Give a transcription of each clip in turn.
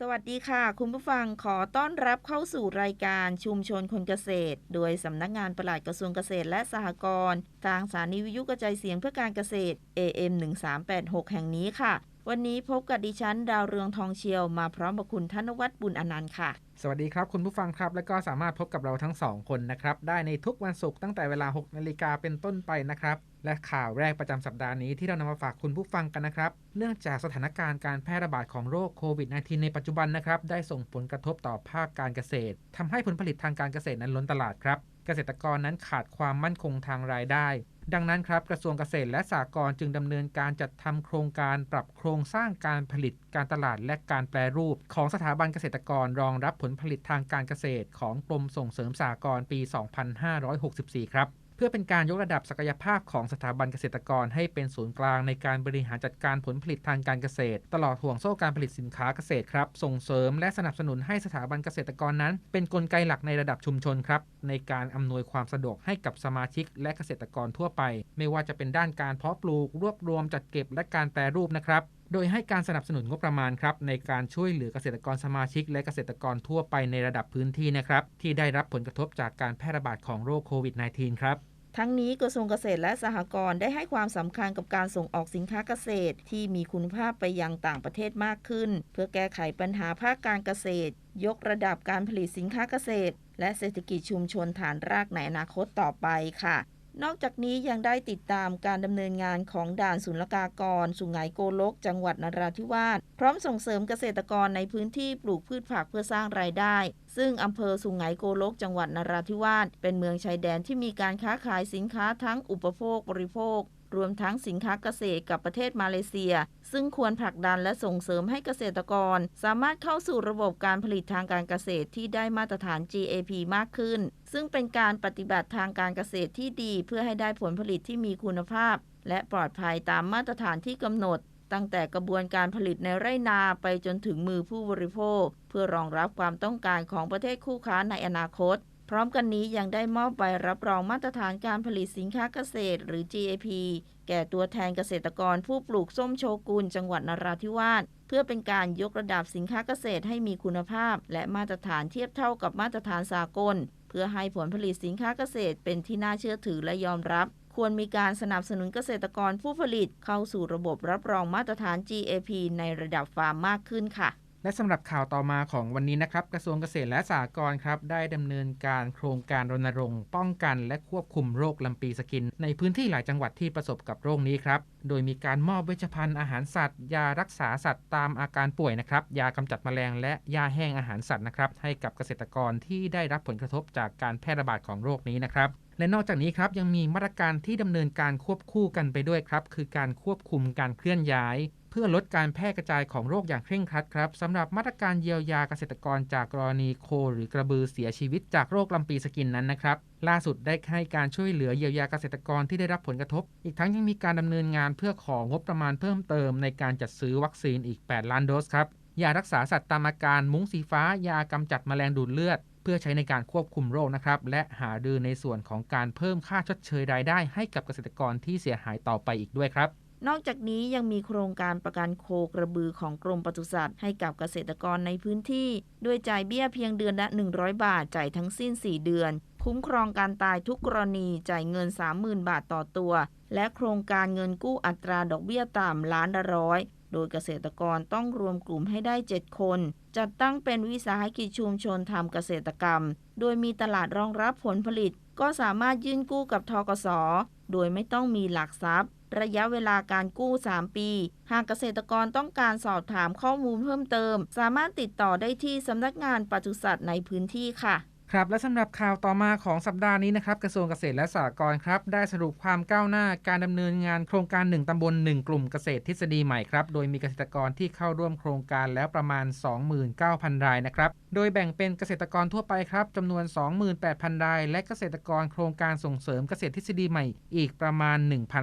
สวัสดีค่ะ คุณผู้ฟังขอต้อนรับเข้าสู่รายการชุมชนคนเกษตร โดยสำนักงานปลัดกระทรวงเกษตรและสหกรณ์ทางสถานีวิทยุกระจายเสียงเพื่อการเกษตร AM 1386 แห่งนี้ค่ะ วันนี้พบกับดิฉันดาวเรืองทองเชียวมาพร้อมกับคุณธนวัฒน์บุญอนันต์ค่ะ สวัสดีครับคุณผู้ฟังครับ และก็สามารถพบกับเราทั้งสองคนนะครับ ได้ในทุกวันศุกร์ตั้งแต่เวลา 6 นาฬิกาเป็นต้นไปนะครับ และข่าวแรกประจำสัปดาห์นี้ที่เรานำมาฝากคุณผู้ฟังกันนะครับ เนื่องจากสถานการณ์การแพร่ระบาดของโรคโควิด -19 ในปัจจุบันนะครับได้ส่งผลกระทบต่อภาคการเกษตรทำให้ผลผลิตทางการเกษตรนั้นล้นตลาดครับ เกษตรกรนั้นขาดความมั่นคงทางรายได้ ดังนั้นครับกระทรวงเกษตรและสหกรณ์จึงดำเนินการจัดทำโครงการปรับโครงสร้างการผลิตการตลาดและการแปรรูป ของสถาบันเกษตรกรรองรับผลผลิตทางการเกษตร ของกรมส่งเสริมสหกรณ์ปี 2564 ครับ เพื่อเป็นการยกระดับศักยภาพของสถาบันเกษตรกรให้เป็นศูนย์กลางในการบริหารจัดการผลผลิตทางการเกษตร ตลอดห่วงโซ่การผลิตสินค้าเกษตรครับ ส่งเสริมและสนับสนุนให้สถาบันเกษตรกรนั้น เป็นนกลไกหลักในระดับชุมชนครับ ในการอำนวยความสะดวกให้กับสมาชิกและเกษตรกรทั่วไป ไม่ว่าจะเป็นด้านการเพาะปลูกรวบรวมจัดเก็บและการแปรรูปนะครับ โดยให้การสนับสนุนงบประมาณครับในการช่วยเหลือเกษตรกรสมาชิก และเกษตรกรทั่วไปในระดับพื้นที่นะครับที่ได้รับผลกระทบจากการแพร่ระบาดของโรคโควิด -19 ครับทั้งนี้กระทรวงเกษตรและสหกรณ์ได้ให้ความสำคัญกับการส่งออกสินค้าเกษตร ที่มีคุณภาพไปยังต่างประเทศมากขึ้น เพื่อแก้ไขปัญหาภาคการเกษตร ยกระดับการผลิตสินค้าเกษตร และเศรษฐกิจชุมชนฐานรากในอนาคตต่อไปค่ะ นอกจากนี้ยังได้ติดตามการดำเนินงานของด่านศุลกากร สุไหงโกลก จังหวัดนราธิวาส พร้อมส่งเสริมเกษตรกรในพื้นที่ปลูกพืชผักเพื่อสร้างรายได้ ซึ่งอำเภอสุไหงโกลก จังหวัดนราธิวาส เป็นเมืองชายแดนที่มีการค้าขายสินค้าทั้งอุปโภคบริโภค รวมทั้งสินค้าเกษตรกับประเทศมาเลเซีย ซึ่งควรผลักดันและส่งเสริมให้เกษตรกร สามารถเข้าสู่ระบบการผลิตทางการเกษตรที่ได้มาตรฐาน GAP มากขึ้น ซึ่งเป็นการปฏิบัติทางการเกษตรที่ดี เพื่อให้ได้ผลผลิตที่มีคุณภาพ และปลอดภัยตามมาตรฐานที่กำหนด ตั้งแต่กระบวนการผลิตในไร่นาไปจนถึงมือผู้บริโภค เพื่อรองรับความต้องการของประเทศคู่ค้าในอนาคต พร้อมกันนี้ยังได้มอบใบรับรองมาตรฐานการผลิตสินค้าเกษตร หรือ GAP แก่ตัวแทนเกษตรกรผู้ปลูกส้มโชกุนจังหวัดนราธิวาสเพื่อเป็นการยกระดับสินค้าเกษตรให้มีคุณภาพ และมาตรฐานเทียบเท่ากับมาตรฐานสากล เพื่อให้ผลผลิตสินค้าเกษตรเป็นที่น่าเชื่อถือและยอมรับ ควรมีการสนับสนุนเกษตรกรผู้ผลิตเข้าสู่ระบบรับรองมาตรฐาน GAP ในระดับฟาร์มมากขึ้นค่ะ และสำหรับข่าวต่อมาของวันนี้นะครับ กระทรวงเกษตรและสหกรณ์ครับได้ดำเนินการโครงการรณรงค์ป้องกัน และควบคุมโรคลำปีสกิน ในพื้นที่หลายจังหวัดที่ประสบกับโรคนี้ครับ โดยมีการมอบเวชภัณฑ์อาหารสัตว์ ยารักษาสัตว์ตามอาการป่วยนะครับ ยากำจัดแมลงและยาแห้งอาหารสัตว์นะครับให้กับเกษตรกรที่ได้รับผลกระทบจากการแพร่ระบาดของโรคนี้นะครับและนอกจากนี้ครับยังมีมาตรการที่ดำเนินการควบคู่กันไปด้วยครับ คือการควบคุมการเคลื่อนย้าย พื่อลดการแพร่กระจายของโรคอย่างเคร่งครัดครับสำหรับมาตรการเยียวยาเกษตรกรจากกรณีโคหรือกระบือเสียชีวิตจากโรคลำปีสกินนั้นนะครับล่าสุดได้ให้การช่วยเหลือเยียวยาเกษตรกรที่ได้รับผลกระทบ อีกทั้งยังมีการดำเนินงานเพื่อของงบประมาณเพิ่มเติมในการจัดซื้อวัคซีนอีก 8 ล้านโดสครับยารักษาสัตว์ตามอาการมุ้งสีฟ้ายากำจัดแมลงดูดเลือด เพื่อใช้ในการควบคุมโรคนะครับและหาดือในส่วนของการเพิ่มค่าชดเชยรายได้ให้กับเกษตรกรที่เสียหายต่อไปอีกด้วยครับ นอกจากนี้ยังมีโครงการประกันโคกระบือของกรมปศุสัตว์ให้กับเกษตรกรในพื้นที่ ด้วยจ่ายเบี้ยเพียงเดือนละ 100 บาท จ่ายทั้งสิ้น 4 เดือน คุ้มครองการตายทุกกรณี จ่ายเงิน 30,000 บาทต่อตัว และโครงการเงินกู้อัตราดอกเบี้ยต่ำล้านละร้อย โดยเกษตรกรต้องรวมกลุ่มให้ได้ 7 คน จัดตั้งเป็นวิสาหกิจชุมชนทำเกษตรกรรม โดยมีตลาดรองรับผลผลิต ก็สามารถยื่นกู้กับทกสโดยไม่ต้องมีหลักทรัพย์ ระยะเวลาการกู้ 3 ปี หากเกษตรกรต้องการสอบถามข้อมูลเพิ่มเติม สามารถติดต่อได้ที่สำนักงานปศุสัตว์ในพื้นที่ค่ะ ครับและสำหรับข่าวต่อมาของสัปดาห์นี้นะครับกระทรวงเกษตรและสหกรณ์ครับได้สรุปความก้าวหน้าการดำเนินงานโครงการ 1ตำบล 1 กลุ่มเกษตรทฤษฎีใหม่ครับโดยมีเกษตรกรที่เข้าร่วมโครงการแล้วประมาณ 29,000 รายนะครับโดยแบ่งเป็นเกษตรกรทั่วไปครับจำนวน 28,000 ราย และเกษตรกรโครงการส่งเสริมเกษตรทฤษฎีใหม่อีกประมาณ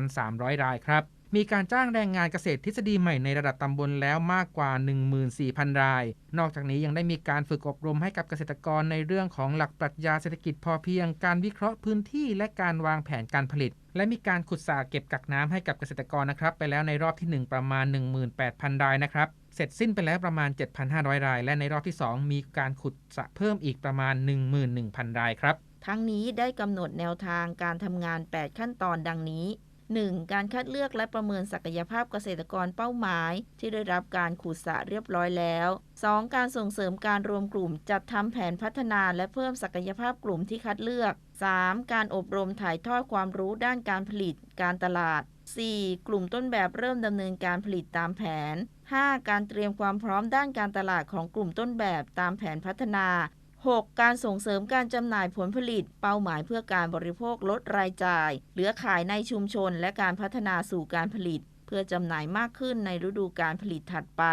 1,300 รายครับ มีการจ้างแรงงานเกษตรทฤษฎีใหม่ในระดับตำบลแล้วมากกว่า 14,000 ราย นอกจากนี้ยังได้มีการฝึกอบรมให้กับเกษตรกรในเรื่องของหลักปรัชญาเศรษฐกิจพอเพียง การวิเคราะห์พื้นที่และการวางแผนการผลิต และมีการขุดสระเก็บกักน้ำให้กับเกษตรกรนะครับไปแล้วในรอบที่ 1 ประมาณ 18,000 รายนะครับเสร็จสิ้นไปแล้วประมาณ 7,500 ราย และในรอบที่ 2 มีการขุดสระเพิ่มอีกประมาณ 11,000 รายครับทั้งนี้ได้กำหนดแนวทางการทำงาน 8 ขั้นตอนดังนี้ 1. การคัดเลือกและประเมินศักยภาพเกษตรกรเป้าหมาย ที่ได้รับการขุดสระเรียบร้อยแล้ว 2. การส่งเสริมการรวมกลุ่ม จัดทำแผนพัฒนาและเพิ่มศักยภาพกลุ่มที่คัดเลือก 3. การอบรมถ่ายทอดความรู้ด้านการผลิต การตลาด 4. กลุ่มต้นแบบเริ่มดำเนินการผลิตตามแผน 5. การเตรียมความพร้อมด้านการตลาดของกลุ่มต้นแบบตามแผนพัฒนา 6. การส่งเสริมการจำหน่ายผลผลิต เป้าหมายเพื่อการบริโภคลดรายจ่าย เหลือขายในชุมชนและการพัฒนาสู่การผลิต เพื่อจำหน่ายมากขึ้นในฤดูการผลิตถัดไป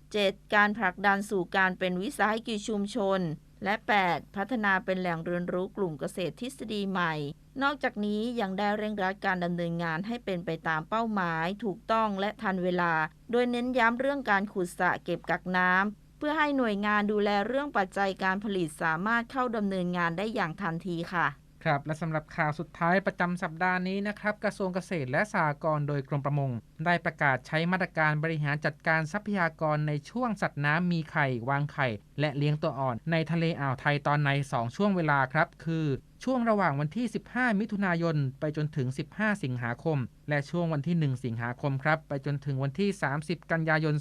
7. การผลักดันสู่การเป็นวิสาหกิจชุมชน และ 8. พัฒนาเป็นแหล่งเรียนรู้กลุ่มเกษตรทฤษฎีใหม่ นอกจากนี้ยังได้เร่งรัดการดำเนินงานให้เป็นไปตามเป้าหมาย ถูกต้องและทันเวลา โดยเน้นย้ำเรื่องการขุดสระเก็บกักน้ำ พื่อให้หน่วยงานดูแลเรื่องปัจจัยการผลิตสามารถเข้าดำเนินงานได้อย่างทันทีค่ะ ครับ และสำหรับข่าวสุดท้ายประจำสัปดาห์นี้นะครับ กระทรวงเกษตรและสหกรณ์โดยกรมประมง ได้ประกาศใช้มาตรการบริหารจัดการทรัพยากรในช่วงสัตว์น้ำมีไข่ วางไข่ และเลี้ยงตัวอ่อน ในทะเลอ่าวไทยตอนใน 2 ช่วงเวลาครับ คือ ช่วงระหว่างวันที่ 15 มิถุนายน ไปจนถึง 15 สิงหาคมและช่วงวันที่ 1 สิงหาคมครับ ไปจนถึงวันที่ 30 กันยายน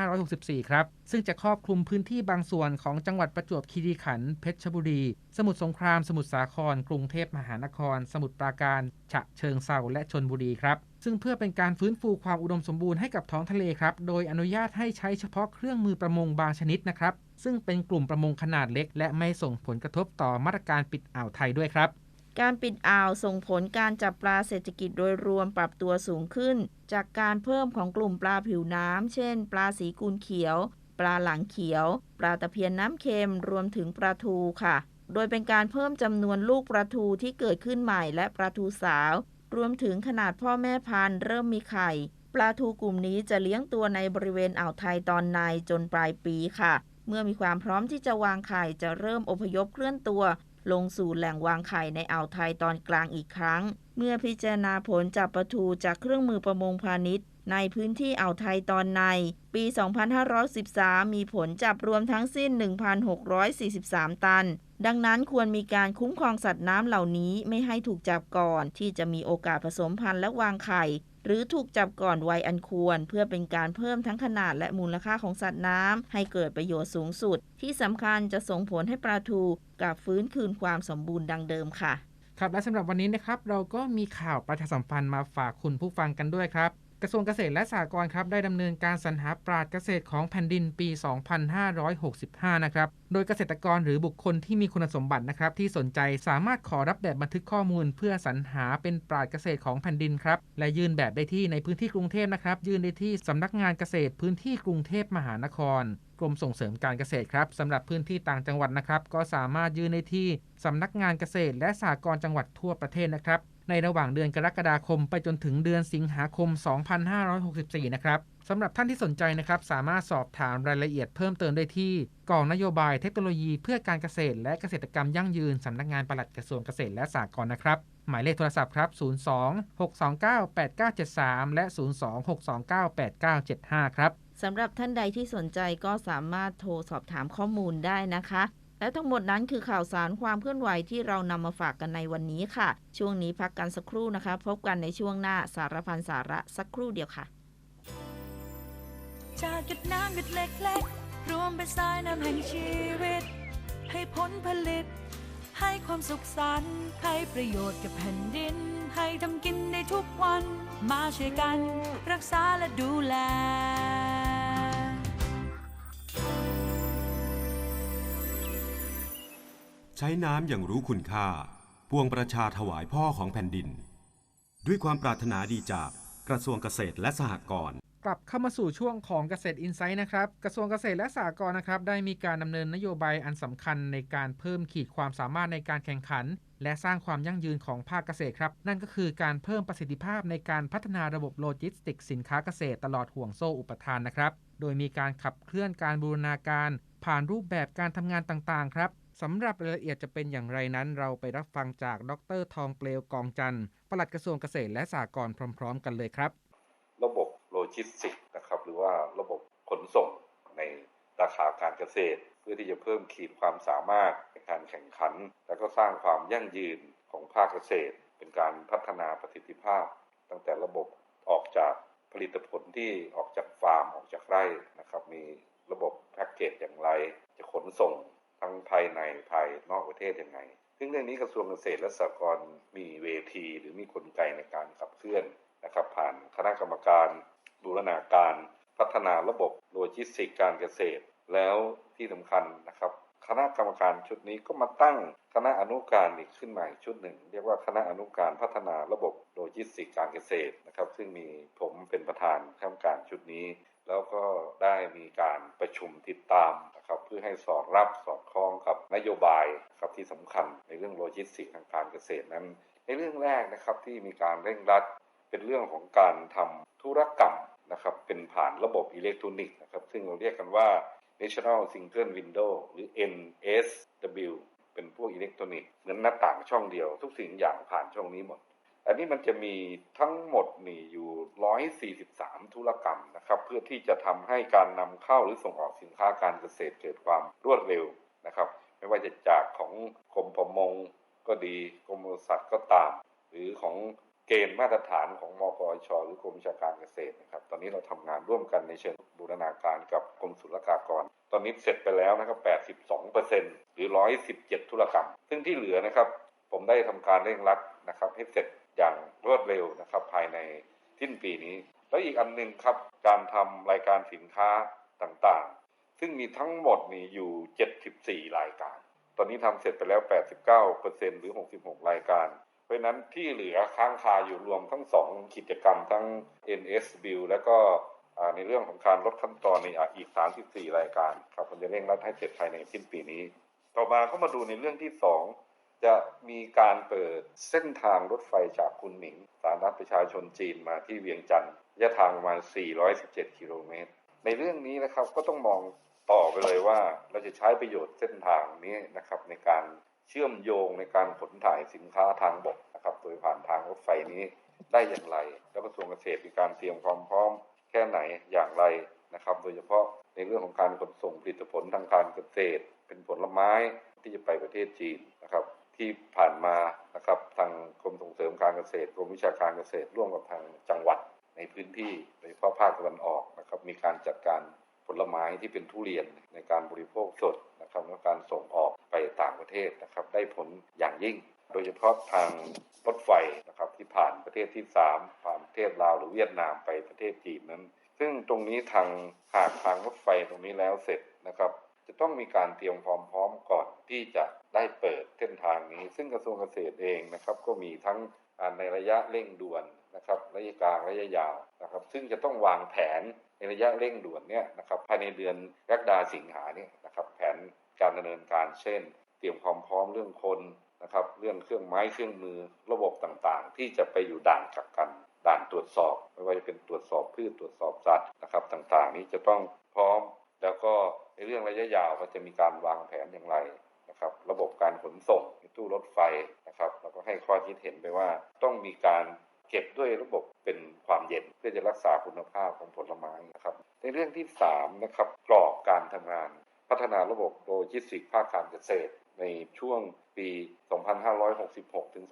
2564 ครับ ซึ่งจะครอบคลุมพื้นที่บางส่วนของจังหวัดประจวบคีรีขันธ์เพชรบุรี สมุทรสงคราม สมุทรสาคร กรุงเทพมหานคร สมุทรปราการ ฉะเชิงเซาและชนบุรีครับ ซึ่งเพื่อเป็นการฟื้นฟูความอุดมสมบูรณ์ให้กับท้องทะเลครับ โดยอนุญาตให้ใช้เฉพาะเครื่องมือประมงบางชนิดนะครับ ซึ่งเป็นกลุ่มประมงขนาดเล็ก และไม่ส่งผลกระทบต่อมาตรการปิดอ่าวไทยด้วยครับ การปิดอ่าวส่งผลการจับปลาเศรษฐกิจโดยรวมปรับตัวสูงขึ้น จากการเพิ่มของกลุ่มปลาผิวน้ำ เช่น ปลาสีกุลเขียว ปลาหลังเขียว ปลาตะเพียนน้ำเค็ม รวมถึงปลาทูค่ะ โดยเป็นการเพิ่มจำนวนลูกปลาทูที่เกิดขึ้นใหม่และปลาทูสาว รวมถึงขนาดพ่อแม่พันธุ์เริ่มมีไข่ ปลาทูกลุ่มนี้จะเลี้ยงตัวในบริเวณอ่าวไทยตอนในจนปลายปีค่ะ เมื่อมีความพร้อมที่จะวางไข่จะเริ่มอพยพเคลื่อนตัว ลงสู่แหล่งวางไข่ในอ่าวไทยตอนกลางอีกครั้ง เมื่อพิจารณาผลจับปลาทูจากเครื่องมือประมงพาณิชย์ ในพื้นที่อ่าวไทยตอนใน ปี 2513 มีผลจับรวมทั้งสิ้น 1,643 ตัน ดังนั้นควรมีการคุ้มครองสัตว์น้ำเหล่านี้ไม่ให้ถูกจับก่อน ที่จะมีโอกาสผสมพันธุ์และวางไข่ หรือถูกจับก่อนวัยอันควร เพื่อเป็นการเพิ่มทั้งขนาดและมูลค่าของสัตว์น้ำให้เกิดประโยชน์สูงสุด ที่สำคัญจะส่งผลให้ปลาทูกลับฟื้นคืนความสมบูรณ์ดังเดิมค่ะ ครับและสำหรับวันนี้นะครับ เราก็มีข่าวประชาสัมพันธ์มาฝากคุณผู้ฟังกันด้วยครับ กระทรวงเกษตรและสหกรณ์ครับได้ดำเนินการสรรหาปราดเกษตรของแผ่นดินปี 2565 นะครับ โดยเกษตรกรหรือบุคคลที่มีคุณสมบัตินะครับที่สนใจสามารถขอรับแบบบันทึกข้อมูล เพื่อสรรหาเป็นปราดเกษตรของแผ่นดินครับ และยื่นแบบได้ที่ในพื้นที่กรุงเทพนะครับ ยื่นได้ที่สำนักงานเกษตรพื้นที่กรุงเทพมหานครกรมส่งเสริมการเกษตรครับสำหรับพื้นที่ต่างจังหวัดนะครับ ก็สามารถยื่นได้ที่สำนักงานเกษตร และสหกรณ์จังหวัดทั่วประเทศนะครับ ในระหว่างเดือนกรกฎาคม ไปจนถึงเดือนสิงหาคม 2564 นะครับสำหรับท่านที่สนใจนะครับสามารถสอบถามรายละเอียดเพิ่มเติมได้ที่กองนโยบายเทคโนโลยีเพื่อการเกษตร และเกษตรกรรมยั่งยืนสำนักงานปลัดกระทรวงเกษตรและสหกรณ์นะครับ หมายเลขโทรศัพท์ครับ 02 629 8973 และ 02 629 8975 ครับสำหรับท่านใดที่สนใจก็สามารถโทรสอบถามข้อมูลได้นะคะ และทั้งหมดนั้นคือข่าวสารความเคลื่อนไหวที่เรานำมาฝากกันในวันนี้ค่ะ ช่วงนี้พักกันสักครู่นะคะ พบกันในช่วงหน้าสารพันสาระสักครู่เดียวค่ะ จากหยดน้ำหยดเล็กๆ รวมเป็นสายน้ำแห่งชีวิต ให้ผลผลิต ให้ความสุขสันต์ให้ประโยชน์กับแผ่นดิน ให้ทำกินได้ทุกวัน มาช่วยกัน รักษาและดูแล ใช้น้ำอย่างรู้คุณค่าปวงประชาถวายพ่อของแผ่นดิน ด้วยความปรารถนาดีจากกระทรวงเกษตรและสหกรณ์กลับเข้ามาสู่ช่วงของเกษตรอินไซต์นะครับ กระทรวงเกษตรและสหกรณ์นะครับ ได้มีการดำเนินนโยบายอันสำคัญในการเพิ่มขีดความสามารถในการแข่งขัน และสร้างความยั่งยืนของภาคเกษตรครับ นั่นก็คือการเพิ่มประสิทธิภาพในการพัฒนาระบบโลจิสติกสินค้าเกษตรตลอดห่วงโซ่อุปทานนะครับ โดยมีการขับเคลื่อนการบูรณาการ ผ่านรูปแบบการทำงานต่างๆ ครับ สำหรับรายละเอียดจะเป็นอย่างไรนั้น เราไปรับฟังจากดรทองเปลวกองจันทร์ปลัดกระทรวงเกษตรและสหกรณ์พร้อม ๆ กันเลยครับ ระบบโลจิสติกส์นะครับ หรือว่าระบบขนนส่งในราคาการเกษตร เพื่อที่จะเพิ่มขีดความสามารถในการแข่งขัน และก็สร้างความยั่งยืนของภาคเกษตร เป็นการพัฒนาประสิทธิภาพ ตั้งแต่ระบบออกจากผลิตผลที่ออกจากฟาร์มออกจากไร่นะครับมี เทศยังไง ซึ่งเรื่องนี้กระทรวงเกษตรและสหกรณ์มีเวที หรือมีกลไกในการขับเคลื่อนนะครับ ผ่านคณะกรรมการบูรณาการ พัฒนาระบบโลจิสติกการเกษตร แล้วที่สำคัญนะครับคณะกรรมการชุดนี้ก็มาตั้งคณะอนุการอีกขึ้นใหม่ชุดหนึ่ง เรียกว่าคณะอนุการพัฒนาระบบโลจิสติกการเกษตรนะครับ ซึ่งมีผมเป็นประธานคณะกรรมการชุดนี้ แล้วก็ได้มีการประชุมติดตามนะครับ เพื่อให้สอดรับสอดคล้องกับนโยบาย ที่สำคัญในเรื่องโลจิสติกทางการเกษตรนั้น ในเรื่องแรกนะครับที่มีการเร่งรัด เป็นเรื่องของการทำธุรกรรมนะครับเป็นผ่านระบบอิเล็กทรอนิกส์นะครับซึ่งเราเรียกกันว่า National Single Window หรือ NSW เป็นพวกอิเล็กทรอนิกส์เหมือนหน้าต่างช่องเดียว ทุกสิ่งอย่างผ่านช่องนี้หมด อันนี้มันจะมีทั้งหมดนี่อยู่ 143 ธุรกรรมนะครับ เพื่อที่จะทำให้การนำเข้าหรือส่งออกสินค้าการเกษตรเกิดความรวดเร็วนะครับ ไม่ว่าจะจากของกรมประมงก็ดีกรมสัตว์ก็ตาม หรือของเกณฑ์มาตรฐานของมกชหรือกรมวิชาการเกษตรนะครับตอนนี้เราทำงานร่วมกันในเชิงบูรณาการกับกรมศุลกากร ตอนนี้เสร็จไปแล้วนะครับ 82%หรือ 117 ธุรกรรม ซึ่งที่เหลือนะครับผมได้ทำการเร่งรัดนะครับให้เสร็จอย่างรวดเร็วนะครับภายในสิ้นปีนี้ แล้วอีกอันหนึ่งครับการทำรายการสินค้าต่างๆ ซึ่งมีทั้งหมดนี่อยู่ 74 รายการ ตอนนี้ทำเสร็จไปแล้ว 89%หรือ 66 รายการ เพราะนั้นที่เหลือค้างคาอยู่รวมทั้ง 2 กิจกรรมทั้ง NS Bill และก็ในเรื่องของการลดขั้นตอนในอีก 34 รายการครับผมจะเร่งรัดให้เสร็จภายในสิ้นปีนี้ ต่อมาก็มาดูในเรื่องที่ 2 จะมีการเปิดเส้นทางรถไฟจากคุนหมิง สาธารณรัฐประชาชนจีนมาที่เวียงจันทร์ระยะทางประมาณ 417 กิโลเมตร ในเรื่องนี้นะครับก็ต้องมอง ต่อไปเลยว่าเราจะใช้ประโยชน์เส้นทางนี้นะครับ ในการเชื่อมโยงในการขนถ่ายสินค้าทางบกนะครับ โดยผ่านทางรถไฟนี้ได้อย่างไร แล้วกระทรวงเกษตรมีการเตรียมความพร้อมแค่ไหนอย่างไรนะครับ โดยเฉพาะในเรื่องของการขนส่งผลิตผลทางการเกษตร เป็นผลไม้ที่จะไปประเทศจีนนะครับ ที่ผ่านมานะครับทางกรมส่งเสริมการเกษตรกรมวิชาการเกษตรร่วมกับทางจังหวัดในพื้นที่โดยเฉพาะภาคตะวันออกนะครับ มีการจัดการ ลไม้ที่เป็นทุเรียนในการบริโภคสดนะครับและการส่งออกไปต่างประเทศนะครับได้ผลอย่างยิ่ง โดยเฉพาะทางรถไฟนะครับที่ผ่านประเทศที่ 3 ผ่านประเทศลาวหรือเวียดนามไปประเทศจีนนั้น ซึ่งตรงนี้ทางหากทางรถไฟตรงนี้แล้วเสร็จนะครับจะต้องมีการเตรียมความพร้อมก่อนที่จะได้เปิดเส้นทางนี้ ซึ่งกระทรวงเกษตรเองนะครับก็มีทั้งในระยะเร่งด่วนนะครับระยะกลางระยะยาวนะครับ ซึ่งจะต้องวางแผน ในระยะเร่งด่วนเนี่ยนะครับภายในเดือนกรกฎาสิงหาเนี่ยนะครับแผนการดำเนินการเช่น เตรียมความพร้อมเรื่องคนนะครับเรื่องเครื่องไม้เครื่องมือระบบต่างๆ ที่จะไปอยู่ด่านกักกันด่านตรวจสอบ ไม่ว่าจะเป็นตรวจสอบพืชตรวจสอบสัตว์นะครับต่างๆ นี้จะต้องพร้อมแล้วก็ในเรื่องระยะยาวก็จะมีการวางแผนอย่างไรนะครับระบบการขนส่งในตู้รถไฟนะครับแล้วก็ให้ข้อคิดเห็นไปว่าต้องมีการเก็บด้วยระบบเป็นความเย็นเพื่อจะรักษาคุณภาพของ ในเรื่องที่3นะครับกรอบการทำงาน พัฒนาระบบโลจิสติกภาคการเกษตร ในช่วงปี 2566 ถึง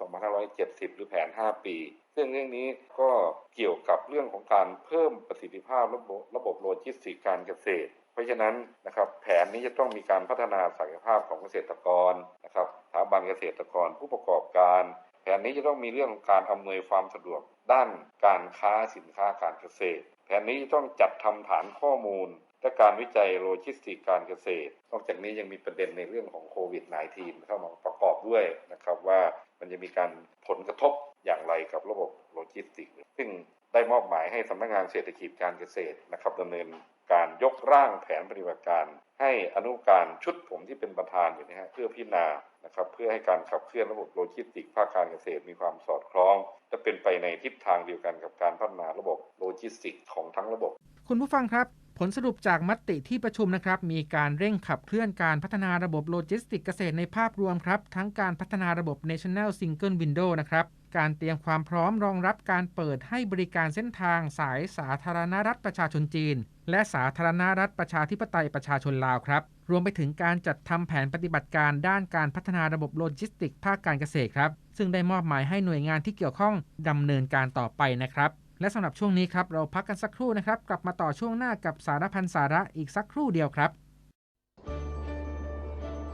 2570 หรือแผน 5 ปี ซึ่งเรื่องนี้ก็เกี่ยวกับเรื่องของการเพิ่มประสิทธิภาพระบบระบบโลจิสติกการเกษตร เพราะฉะนั้นนะครับแผนนี้จะต้องมีการพัฒนาศักยภาพของเกษตรกรนะครับสถาบันเกษตรกรผู้ประกอบการแผนนี้จะต้องมีเรื่องของการอำนวยความสะดวกด้านการค้าสินค้าการเกษตร แผนนี้ต้องจัดทำฐานข้อมูล และการวิจัยโลจิสติกการเกษตร นอกจากนี้ยังมีประเด็นในเรื่องของโควิด -19 เข้ามาประกอบด้วยนะครับว่ามันจะมีการผลกระทบอย่างไรกับระบบโลจิสติก ซึ่งได้มอบหมายให้สำนักงานเศรษฐกิจการเกษตรนะครับดำเนิน การยกร่างแผนปฏิบัติการ ให้อนุการชุดผมที่เป็นประธานอยู่นะฮะเพื่อพิจารณานะครับเพื่อให้การขับเคลื่อนระบบโลจิสติกภาคการเกษตรมีความสอดคล้อง และเป็นไปในทิศทางเดียวกันกับการพัฒนาระบบโลจิสติกของทั้งระบบ คุณผู้ฟังครับ ผลสรุปจากมติที่ประชุมนะครับ มีการเร่งขับเคลื่อนการพัฒนาระบบโลจิสติกเกษตรในภาพรวมครับ ทั้งการพัฒนาระบบ National Single Window นะครับการเตรียมความพร้อมรองรับการเปิดให้บริการเส้นทางสายสาธารณรัฐประชาชนจีน และสาธารณรัฐประชาธิปไตยประชาชนลาวครับ รวมไปถึงการจัดทำแผนปฏิบัติการด้านการพัฒนาระบบโลจิสติก ภาคการเกษตรครับ ซึ่งได้มอบหมายให้หน่วยงานที่เกี่ยวข้องดำเนินการต่อไปนะครับ และสำหรับช่วงนี้ครับเราพักกันสักครู่นะครับ กลับมาต่อช่วงหน้ากับสารพันสาระอีกสักครู่เดียวครับ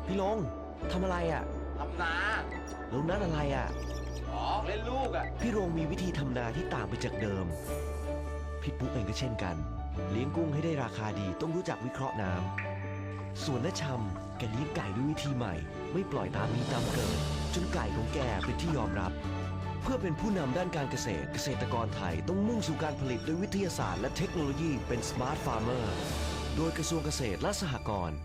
พี่ลงทำอะไรอะ่ะทำนาแล้วนั่นอะไรอะ่ะอ๋อเล่นลูกอะพี่โรงมีวิธีทำนาที่ต่างไปจากเดิมพี่ปุ๊กเองก็เช่นกัน เลี้ยงกุ้งให้ได้ราคาดีต้องรู้จักวิเคราะห์น้ำ ส่วนน้าชำแกเลี้ยงไก่ด้วยวิธีใหม่ ไม่ปล่อยตามมีตามเกิด จนไก่ของแกเป็นที่ยอมรับ เพื่อเป็นผู้นำด้านการเกษตร เกษตรกรไทยต้องมุ่งสู่การผลิตด้วยวิทยาศาสตร์และเทคโนโลยีเป็น Smart Farmer โดยกระทรวงเกษตรและสหกรณ์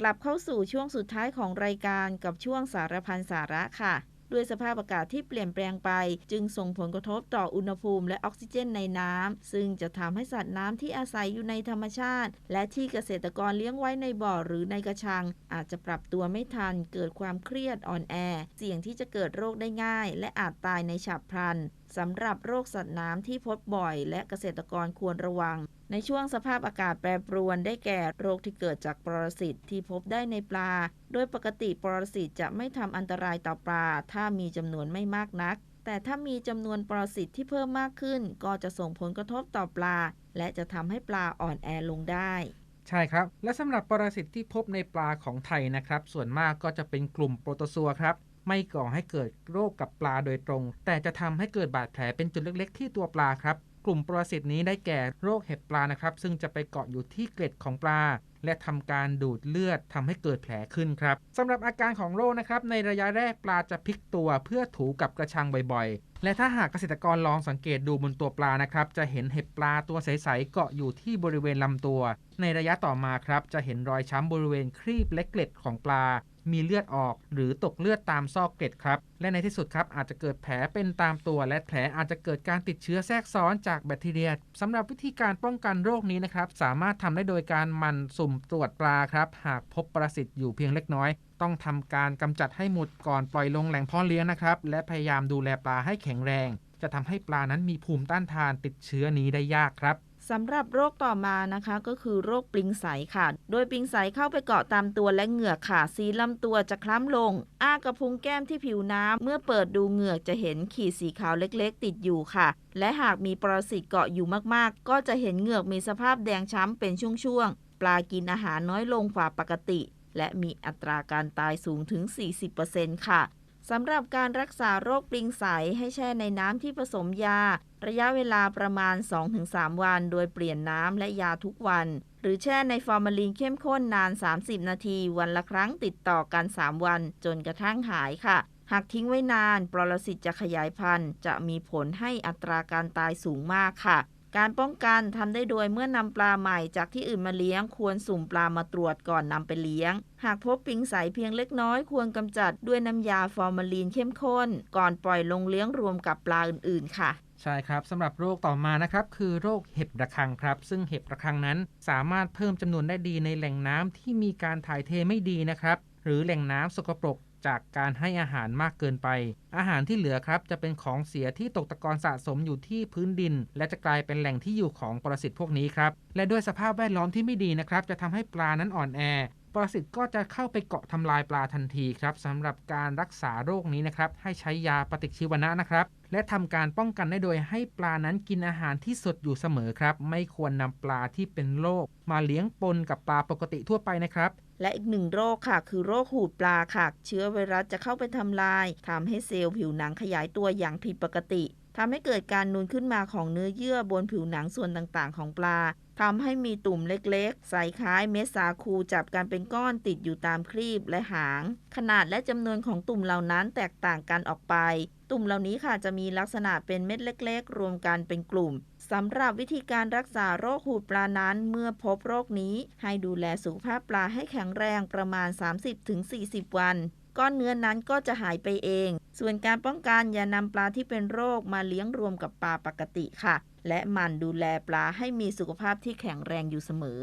กลับเข้าสู่ช่วงสุดท้ายของรายการกับช่วงสารพันสาระค่ะ ด้วยสภาพอากาศที่เปลี่ยนแปลงไป จึงส่งผลกระทบต่ออุณหภูมิและออกซิเจนในน้ำซึ่งจะทำให้สัตว์น้ำที่อาศัยอยู่ในธรรมชาติ และที่เกษตรกรเลี้ยงไว้ในบ่อหรือในกระชัง อาจจะปรับตัวไม่ทัน เกิดความเครียดอ่อนแอ เสี่ยงที่จะเกิดโรคได้ง่าย และอาจตายในฉับพลัน สำหรับโรคสัตว์น้ำที่พบบ่อย และเกษตรกรควรระวัง ในช่วงสภาพอากาศแปรปรวนได้แก่โรคที่เกิดจากปรสิตที่พบได้ในปลา โดยปกติปรสิตจะไม่ทำอันตรายต่อปลา ถ้ามีจำนวนไม่มากนัก แต่ถ้ามีจำนวนปรสิตที่เพิ่มมากขึ้น ก็จะส่งผลกระทบต่อปลา และจะทำให้ปลาอ่อนแอลงได้ใช่ครับ และสำหรับปรสิตที่พบในปลาของไทยนะครับ ส่วนมากก็จะเป็นกลุ่มโปรโตซัวครับ ไม่ก่อให้เกิดโรคกับปลาโดยตรง แต่จะทำให้เกิดบาดแผลเป็นจุดเล็ก ๆ ที่ตัวปลาครับ กลุ่มปรสิตนี้ได้แก่โรคเห็บปลานะครับ ซึ่งจะไปเกาะอยู่ที่เกล็ดของปลา และทำการดูดเลือดทำให้เกิดแผลขึ้นครับสำหรับอาการของโรคนะครับในระยะแรกปลาจะพลิกตัวเพื่อถูกับกระชังบ่อยๆ และถ้าหากเกษตรกรลองสังเกตดูบนตัวปลานะครับ จะเห็นเห็บปลาตัวใสๆเกาะอยู่ที่บริเวณลำตัว ในระยะต่อมาครับจะเห็นรอยช้ำบริเวณครีบและเกล็ดของปลา มีเลือดออก หรือตกเลือดตามซอกเกล็ดครับ และในที่สุดครับอาจจะเกิดแผลเป็นตามตัว และแผลอาจจะเกิดการติดเชื้อแทรกซ้อนจากแบคทีเรียสำหรับวิธีการป้องกันโรคนี้นะครับ สามารถทำได้โดยการมันสุ่มตรวจปลาครับ หากพบปรสิตอยู่เพียงเล็กน้อย ต้องทำการกำจัดให้หมดก่อนปล่อยลงแหล่งเพาะเลี้ยงนะครับ และพยายามดูแลปลาให้แข็งแรง จะทำให้ปลานั้นมีภูมิต้านทานติดเชื้อนี้ได้ยากครับ สำหรับโรคต่อมานะคะก็คือโรคปลิงใสค่ะ โดยปลิงใสเข้าไปเกาะตามตัวและเหงือกค่ะ สีลำตัวจะคล้ำลง อ้ากระพุ้งแก้มที่ผิวน้ำ เมื่อเปิดดูเหงือกจะเห็นขีดสีขาวเล็กๆ ติดอยู่ค่ะ และหากมีปรสิตเกาะอยู่มากๆ ก็จะเห็นเหงือกมีสภาพแดงช้ำเป็นช่วงๆ ปลากินอาหารน้อยลงกว่าปกติ และมีอัตราการตายสูงถึง 40%ค่ะ สำหรับการรักษาโรคปลิงใสให้แช่ในน้ำที่ผสมยา ระยะเวลาประมาณ 2-3 วัน โดยเปลี่ยนน้ำและยาทุกวัน หรือแช่ในฟอร์มาลีนเข้มข้นนาน 30 นาที วันละครั้งติดต่อกัน 3 วัน จนกระทั่งหายค่ะ หากทิ้งไว้นาน ปรสิตจะขยายพันธุ์ จะมีผลให้อัตราการตายสูงมากค่ะ การป้องกันทำได้โดยเมื่อนำปลาใหม่จากที่อื่นมาเลี้ยง ควรสุ่มปลามาตรวจก่อนนำไปเลี้ยง หากพบปิงใสเพียงเล็กน้อยควรกำจัดด้วยน้ำยาฟอร์มาลีนเข้มข้น ก่อนปล่อยลงเลี้ยงรวมกับปลาอื่นๆ ค่ะใช่ครับสำหรับโรคต่อมานะครับคือโรคเห็บระคังครับ ซึ่งเห็บระคังนั้นสามารถเพิ่มจำนวนได้ดีในแหล่งน้ำที่มีการถ่ายเทไม่ดีนะครับ หรือแหล่งน้ำสกปรก จากการให้อาหารมากเกินไป อาหารที่เหลือครับจะเป็นของเสียที่ตกตะกอนสะสมอยู่ที่พื้นดิน และจะกลายเป็นแหล่งที่อยู่ของปรสิตพวกนี้ครับและด้วยสภาพแวดล้อมที่ไม่ดีนะครับจะทำให้ปลานั้นอ่อนแอปรสิตก็จะเข้าไปเกาะทำลายปลาทันทีครับสำหรับการรักษาโรคนี้นะครับ ให้ใช้ยาปฏิชีวนะนะครับ และทำการป้องกันได้โดยให้ปลานั้นกินอาหารที่สดอยู่เสมอครับ ไม่ควรนำปลาที่เป็นโรคมาเลี้ยงปนกับปลาปกติทั่วไปนะครับ และอีกหนึ่งโรคค่ะ คือโรคหูดปลาค่ะ เชื้อไวรัสจะเข้าไปทำลายทำให้เซลล์ผิวหนังขยายตัวอย่างผิดปกติทำให้เกิดการนูนขึ้นมาของเนื้อเยื่อบนผิวหนังส่วนต่างๆ ของปลาทำให้มีตุ่มเล็กๆ ใสคล้ายเม็ดสาคูจับกันเป็นก้อนติดอยู่ตามครีบและหาง ขนาดและจำนวนของตุ่มเหล่านั้นแตกต่างกันออกไป ตุ่มเหล่านี้ค่ะจะมีลักษณะเป็นเม็ดเล็ก ๆ รวมกันเป็นกลุ่ม สำหรับวิธีการรักษาโรคหูดปลานั้น เมื่อพบโรคนี้ ให้ดูแลสุขภาพปลาให้แข็งแรงประมาณ 30-40 วัน ก้อนเนื้อนั้นก็จะหายไปเอง ส่วนการป้องกันอย่านำปลาที่เป็นโรคมาเลี้ยงรวมกับปลาปกติค่ะ และมันดูแลปลาให้มีสุขภาพที่แข็งแรงอยู่เสมอ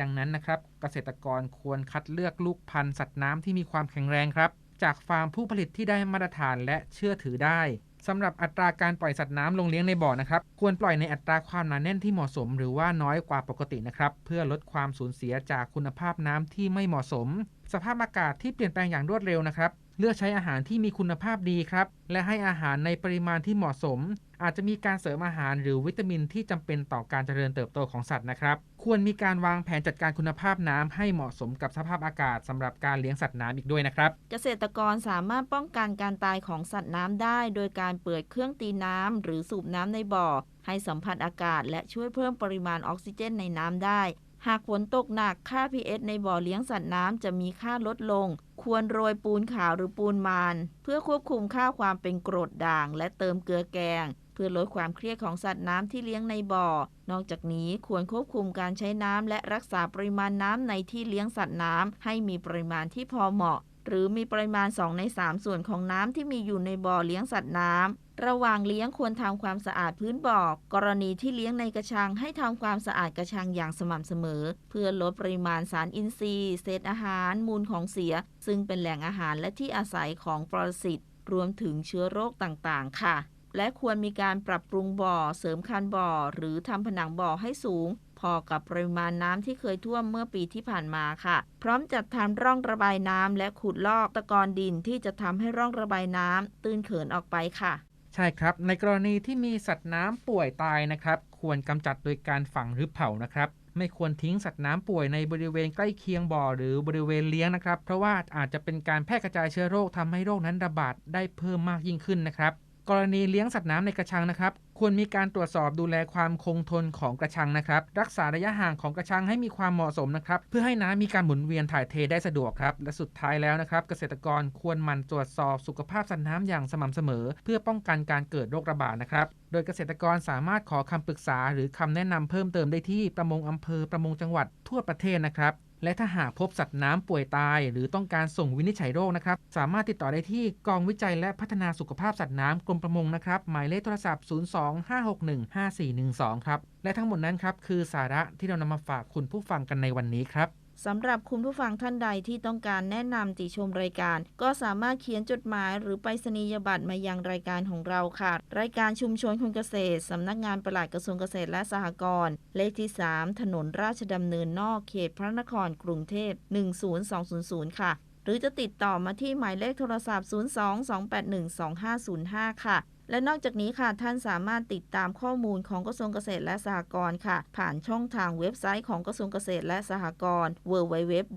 ดังนั้นนะครับ เกษตรกรควรคัดเลือกลูกพันธุ์สัตว์น้ำที่มีความแข็งแรงครับ จากฟาร์มผู้ผลิตที่ได้มาตรฐานและเชื่อถือได้ สำหรับอัตราการปล่อยสัตว์น้ำลงเลี้ยงในบ่อนะครับ ควรปล่อยในอัตราความหนาแน่นที่เหมาะสม หรือว่าน้อยกว่าปกตินะครับ เพื่อลดความสูญเสียจากคุณภาพน้ำที่ไม่เหมาะสม สภาพอากาศที่เปลี่ยนแปลงอย่างรวดเร็วนะครับ เลือกใช้อาหารที่มีคุณภาพดีครับ และให้อาหารในปริมาณที่เหมาะสม อาจจะมีการเสริมอาหารหรือวิตามินที่จำเป็นต่อการเจริญเติบโตของสัตว์นะครับ ควรมีการวางแผนจัดการคุณภาพน้ำให้เหมาะสมกับสภาพอากาศสำหรับการเลี้ยงสัตว์น้ำอีกด้วยนะครับ เกษตรกรสามารถป้องกันการตายของสัตว์น้ำได้ โดยการเปิดเครื่องตีน้ำหรือสูบน้ำในบ่อ ให้สัมผัสอากาศ และช่วยเพิ่มปริมาณออกซิเจนในน้ำได้หากฝนตกหนักค่า pH ในบ่อเลี้ยงสัตว์น้ำจะมีค่าลดลง ควรโรยปูนขาวหรือปูนมันเพื่อควบคุมค่าความเป็นกรดด่าง และเติมเกลือแกง เพื่อลดความเครียดของสัตว์น้ำที่เลี้ยงในบ่อ นอกจากนี้ควรควบคุมการใช้น้ำและรักษาปริมาณน้ำในที่เลี้ยงสัตว์น้ำให้มีปริมาณที่พอเหมาะ หรือมีปริมาณ 2 ใน 3 ส่วนของน้ำที่มีอยู่ในบ่อเลี้ยงสัตว์น้ำ ระหว่างเลี้ยงควรทำความสะอาดพื้นบ่อกรณีที่เลี้ยงในกระชังให้ทำความสะอาดกระชังอย่างสม่ำเสมอ เพื่อลดปริมาณสารอินทรีย์ เศษอาหาร มูลของเสีย ซึ่งเป็นแหล่งอาหารและที่อาศัยของปรสิตรวมถึงเชื้อโรคต่างๆ ค่ะ และควรมีการปรับปรุงบ่อ เสริมคันบ่อ หรือทำผนังบ่อให้สูง พอกับปริมาณน้ำที่เคยท่วมเมื่อปีที่ผ่านมาค่ะ พร้อมจัดทำร่องระบายน้ำและขุดลอกตะกอนดินที่จะทำให้ร่องระบายน้ำตื้นเขินออกไปค่ะ ใช่ครับ ในกรณีที่มีสัตว์น้ำป่วยตายนะครับ ควรกำจัดโดยการฝังหรือเผานะครับไม่ควรทิ้งสัตว์น้ำป่วยในบริเวณใกล้เคียงบ่อหรือบริเวณเลี้ยงนะครับ เพราะว่าอาจจะเป็นการแพร่กระจายเชื้อโรคทำให้โรคนั้นระบาดได้เพิ่มมากยิ่งขึ้นนะครับ กรณีเลี้ยงสัตว์น้ำในกระชังนะครับ ควรมีการตรวจสอบดูแลความคงทนของกระชังนะครับ รักษาระยะห่างของกระชังให้มีความเหมาะสมนะครับ เพื่อให้น้ำมีการหมุนเวียนถ่ายเทได้สะดวกครับ และสุดท้ายแล้วนะครับ เกษตรกรควรหมั่นตรวจสอบสุขภาพสัตว์น้ำอย่างสม่ำเสมอ เพื่อป้องกันการเกิดโรคระบาดนะครับ โดยเกษตรกรสามารถขอคำปรึกษา หรือคำแนะนำเพิ่มเติมได้ที่ประมงอำเภอประมงจังหวัดทั่วประเทศนะครับ และถ้าหากพบสัตว์น้ำป่วยตาย หรือต้องการส่งวินิจฉัยโรคนะครับ สามารถติดต่อได้ที่กองวิจัยและพัฒนาสุขภาพสัตว์น้ำกรมประมงนะครับ หมายเลขโทรศัพท์ 025615412 ครับ และทั้งหมดนั้นครับคือสาระที่เรานำมาฝากคุณผู้ฟังกันในวันนี้ครับ สำหรับคุณผู้ฟังท่านใดที่ต้องการแนะนำติชมรายการ ก็สามารถเขียนจดหมายหรือไปรษณียบัตรมายังรายการของเราค่ะ รายการชุมชนคนเกษตรสำนักงานปลัดกระทรวงเกษตรและสหกรณ์เลขที่ 3 ถนนราชดำเนินนอกเขตพระนครกรุงเทพ10200 ค่ะ หรือจะติดต่อมาที่หมายเลขโทรศัพท์ 022812505 ค่ะ และนอกจากนี้ค่ะท่านสามารถติดตามข้อมูลของกระทรวงเกษตรและสหกรณ์ค่ะ ผ่านช่องทางเว็บไซต์ของกระทรวงเกษตรและสหกรณ์ www.moac.go.th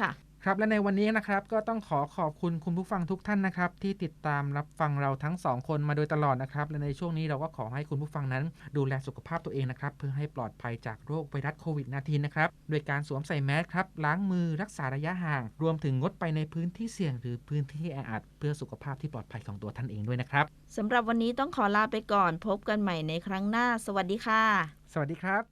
ค่ะ ครับและในวันนี้นะครับก็ต้องขอขอบคุณคุณผู้ฟังทุกท่านนะครับ ที่ติดตามรับฟังเราทั้งสองคนมาโดยตลอดนะครับ และในช่วงนี้เราก็ขอให้คุณผู้ฟังนั้น ดูแลสุขภาพตัวเองนะครับ เพื่อให้ปลอดภัยจากโรคไวรัสโควิด -19 นะครับโดยการสวมใส่แมสครับล้างมือรักษาระยะห่าง รวมถึงงดไปในพื้นที่เสี่ยง หรือพื้นที่แออัดเพื่อสุขภาพที่ปลอดภัยของตัวท่านเองด้วยนะครับสำหรับวันนี้ต้องขอลาไปก่อนพบกันใหม่ในครั้งหน้า สวัสดีค่ะ สวัสดีครับ